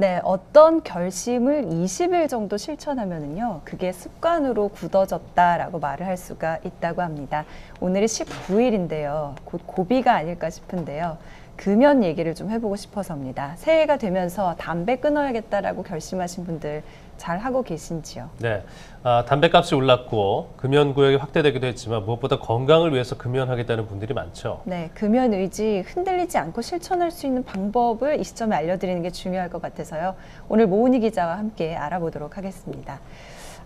네, 어떤 결심을 20일 정도 실천하면은요, 그게 습관으로 굳어졌다라고 말을 할 수가 있다고 합니다. 오늘이 19일인데요. 곧 고비가 아닐까 싶은데요. 금연 얘기를 좀 해보고 싶어서입니다. 새해가 되면서 담배 끊어야겠다라고 결심하신 분들 잘 하고 계신지요? 네, 아, 담배값이 올랐고 금연 구역이 확대되기도 했지만 무엇보다 건강을 위해서 금연하겠다는 분들이 많죠. 네, 금연 의지 흔들리지 않고 실천할 수 있는 방법을 이 시점에 알려드리는 게 중요할 것 같아서요. 오늘 모은희 기자와 함께 알아보도록 하겠습니다.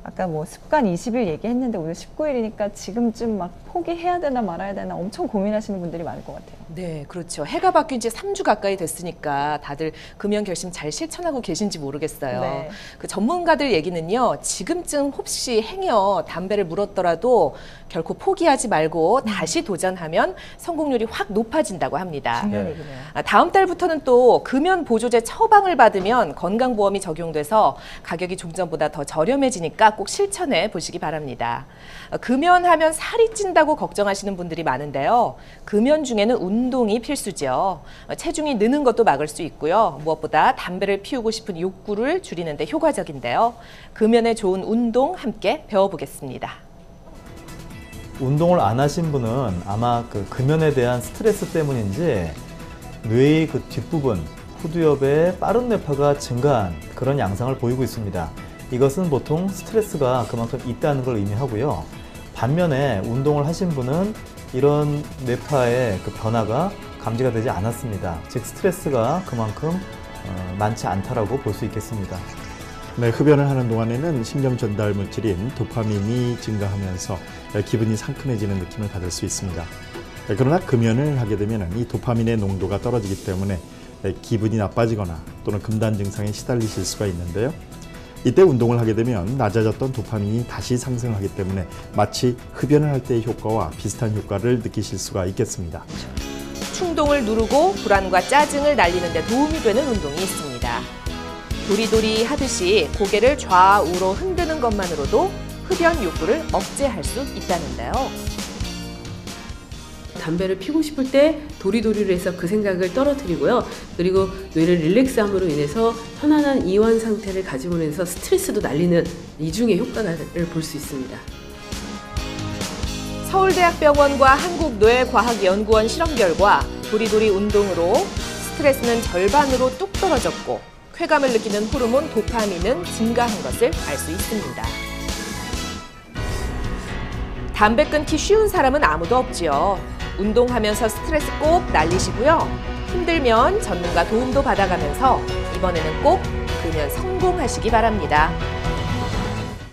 아까 뭐 습관 20일 얘기했는데 오늘 19일이니까 지금쯤 막 포기해야 되나 말아야 되나 엄청 고민하시는 분들이 많을 것 같아요. 네, 그렇죠. 해가 바뀐 지 3주 가까이 됐으니까 다들 금연 결심 잘 실천하고 계신지 모르겠어요. 네. 그 전문가들 얘기는요, 지금쯤 혹시 행여 담배를 물었더라도 결코 포기하지 말고 다시 도전하면 성공률이 확 높아진다고 합니다. 중요한 네. 얘기네요. 아, 다음 달부터는 또 금연 보조제 처방을 받으면 건강보험이 적용돼서 가격이 종전보다 더 저렴해지니까 꼭 실천해 보시기 바랍니다. 어, 금연하면 살이 찐다고 걱정하시는 분들이 많은데요. 금연 중에는 운동이 필수죠. 어, 체중이 느는 것도 막을 수 있고요. 무엇보다 담배를 피우고 싶은 욕구를 줄이는 데 효과적인데요. 금연에 좋은 운동 함께 배워보겠습니다. 운동을 안 하신 분은 아마 그 금연에 대한 스트레스 때문인지 뇌의 그 뒷부분 후두엽의 빠른 뇌파가 증가한 그런 양상을 보이고 있습니다. 이것은 보통 스트레스가 그만큼 있다는 걸 의미하고요. 반면에 운동을 하신 분은 이런 뇌파의 그 변화가 감지가 되지 않았습니다. 즉 스트레스가 그만큼 어, 많지 않다라고 볼 수 있겠습니다. 네, 흡연을 하는 동안에는 신경 전달 물질인 도파민이 증가하면서 기분이 상큼해지는 느낌을 받을 수 있습니다. 그러나 금연을 하게 되면 이 도파민의 농도가 떨어지기 때문에 기분이 나빠지거나 또는 금단 증상에 시달리실 수가 있는데요. 이때 운동을 하게 되면 낮아졌던 도파민이 다시 상승하기 때문에 마치 흡연을 할 때의 효과와 비슷한 효과를 느끼실 수가 있겠습니다. 충동을 누르고 불안과 짜증을 날리는 데 도움이 되는 운동이 있습니다. 도리도리 하듯이 고개를 좌우로 흔드는 것만으로도 흡연 욕구를 억제할 수 있다는데요. 담배를 피고 싶을 때 도리도리를 해서 그 생각을 떨어뜨리고요. 그리고 뇌를 릴렉스함으로 인해서 편안한 이완 상태를 가지고 해서 스트레스도 날리는 이중의 효과를 볼 수 있습니다. 서울대학병원과 한국뇌과학연구원 실험 결과 도리도리 운동으로 스트레스는 절반으로 뚝 떨어졌고 쾌감을 느끼는 호르몬 도파민은 증가한 것을 알 수 있습니다. 담배 끊기 쉬운 사람은 아무도 없지요. 운동하면서 스트레스 꼭 날리시고요. 힘들면 전문가 도움도 받아가면서 이번에는 꼭 금연 성공하시기 바랍니다.